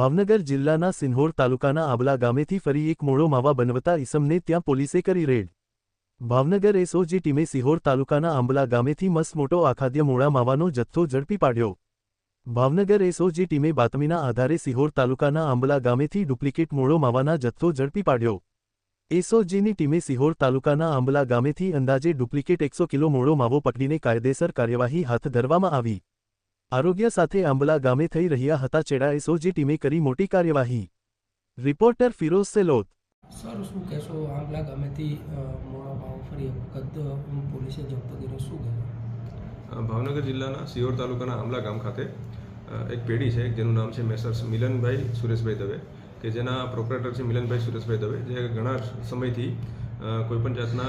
ભાવનગર જિલ્લાના સિન્હોર તાલુકાના આબલા ગામેથી ફરી એક મોડો માવા બનવતા ઈસમને ત્યાં પોલીસે કરી રેડ. ભાવનગર એસઓજી ટીમે સિહોર તાલુકાના આંબલા ગામેથી મસ મોટો આખાદ્ય મોડા માવાનો જથ્થો ઝડપી પાડ્યો. ભાવનગર એસઓજી ટીમે બાતમીના આધારે સિહોર તાલુકાના આંબલા ગામેથી ડુપ્લિકેટ મોડો માવાના જથ્થો ઝડપી પાડ્યો. એસઓજીની ટીમે સિહોર તાલુકાના આંબલા ગામેથી અંદાજે ડુપ્લિકેટ એકસો કિલો મોડો માવો પકડીને કાયદેસર કાર્યવાહી હાથ ધરવામાં આવી. આરોગ્ય સાથે આંબલા ગામે થઈ રહ્યા હતા ચેડા એસઓજી ટીમે કરી મોટી કાર્યવાહી. રિપોર્ટર ફિરોઝ સેલોત. સર શું કહેશો? આંબલા ગામેથી મોડા ભાવ ફરી વખત પોલીસે જપ્ત કર્યો. શું કહેશો? ભાવનગર જિલ્લાના સિયોર તાલુકાના આંબલા ગામ ખાતે એક પેઢી છે જેનું નામ છે મેસર્સ મિલનભાઈ સુરેશભાઈ દવે કે જેના પ્રોપરેટર છે મિલનભાઈ સુરેશભાઈ દવે જે ઘણા સમયથી કોઈપણ જાતના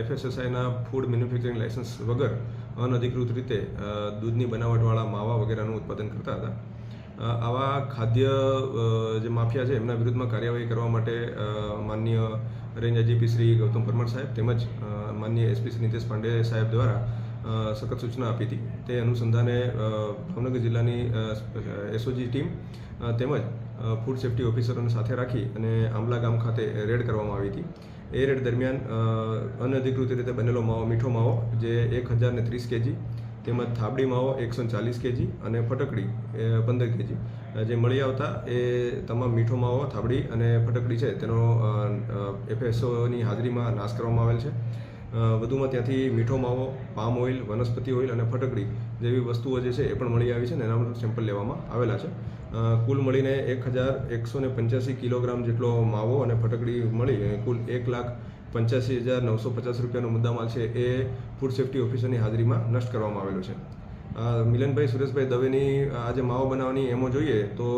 એફએસએસઆઈના ફૂડ મેન્યુફેક્ચરિંગ લાયસન્સ વગર અનધિકૃત રીતે દૂધની બનાવટવાળા માવા વગેરેનું ઉત્પાદન કરતા હતા. આવા ખાદ્ય જે માફિયા છે, એમના વિરુદ્ધમાં કાર્યવાહી કરવા માટે માન્ય રેન્જ આઈજીપી શ્રી ગૌતમ પરમાર સાહેબ તેમજ માન્ય એસપી શ્રી નીતેશ પાંડે સાહેબ દ્વારા સખત સૂચના આપી હતી. તે અનુસંધાને ભાવનગર જિલ્લાની એસઓજી ટીમ તેમજ ફૂડ સેફ્ટી ઓફિસરોને સાથે રાખી અને આંબલા ગામ ખાતે રેડ કરવામાં આવી હતી. એ રેડ દરમિયાન અનધિકૃત રીતે બનેલો માવો, મીઠો માવો, જે એક હજાર ને ત્રીસ કેજી, તેમજ થાબડી માવો એકસો ચાલીસ કેજી અને ફટકડી, એ, પંદર કેજી. જે મળી આવતા એ તમામ મીઠો માવો, થાબડી અને ફટકડી છે, તેનો એફએસઓની હાજરીમાં નાશ કરવામાં આવેલ છે. વધુમાં ત્યાંથી મીઠો માવો, પામ ઓઇલ, વનસ્પતિ ઓઇલ અને ફટકડી જેવી વસ્તુઓ જે છે એ પણ મળી આવી છે અને એના સેમ્પલ લેવામાં આવેલા છે. કુલ મળીને એક હજાર એકસો ને પંચ્યાસી કિલોગ્રામ જેટલો માવો અને ફટકડી મળી કુલ એક લાખ પંચ્યાસી હજાર નવસો પચાસ રૂપિયાનો મુદ્દામાલ છે એ ફૂડ સેફ્ટી ઓફિસરની હાજરીમાં નષ્ટ કરવામાં આવેલો છે. મિલનભાઈ, સુરેશભાઈ દવેની આજે માવો બનાવવાની એમો જોઈએ તો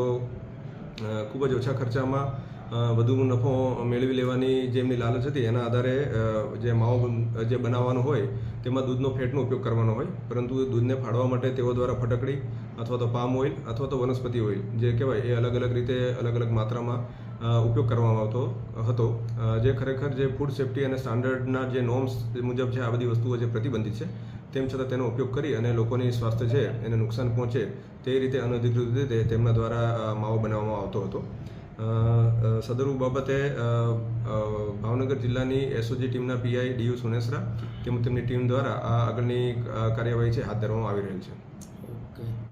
ખૂબ જ ઓછા ખર્ચામાં વધુ નફો મેળવી લેવાની જે એમની લાલચ હતી, એના આધારે જે માવો જે બનાવવાનો હોય, તેમાં દૂધનો ફેટનો ઉપયોગ કરવાનો હોય. પરંતુ દૂધને ફાડવા માટે તેઓ દ્વારા ફટકડી અથવા તો પામ ઓઇલ અથવા તો વનસ્પતિ ઓઇલ, જે કહેવાય એ અલગ અલગ રીતે, અલગ અલગ માત્રામાં ઉપયોગ કરવામાં આવતો હતો. જે ખરેખર જે ફૂડ સેફ્ટી અને સ્ટાન્ડર્ડના જે નોર્મ્સ મુજબ છે આ બધી વસ્તુઓ જે પ્રતિબંધિત છે, તેમ છતાં તેનો ઉપયોગ કરી અને લોકોની સ્વાસ્થ્ય છે, એને નુકસાન પહોંચે તે રીતે અનધિકૃત રીતે તેમના દ્વારા માવો બનાવવામાં આવતો હતો. સદરુ બાબતે ભાવનગર જિલ્લાની એસઓજી ટીમના પીઆઈ ડીયુ સુનેસરા તેમજ તેમની ટીમ દ્વારા આ આગળની કાર્યવાહી છે, હાથ ધરવામાં આવી રહેલ છે.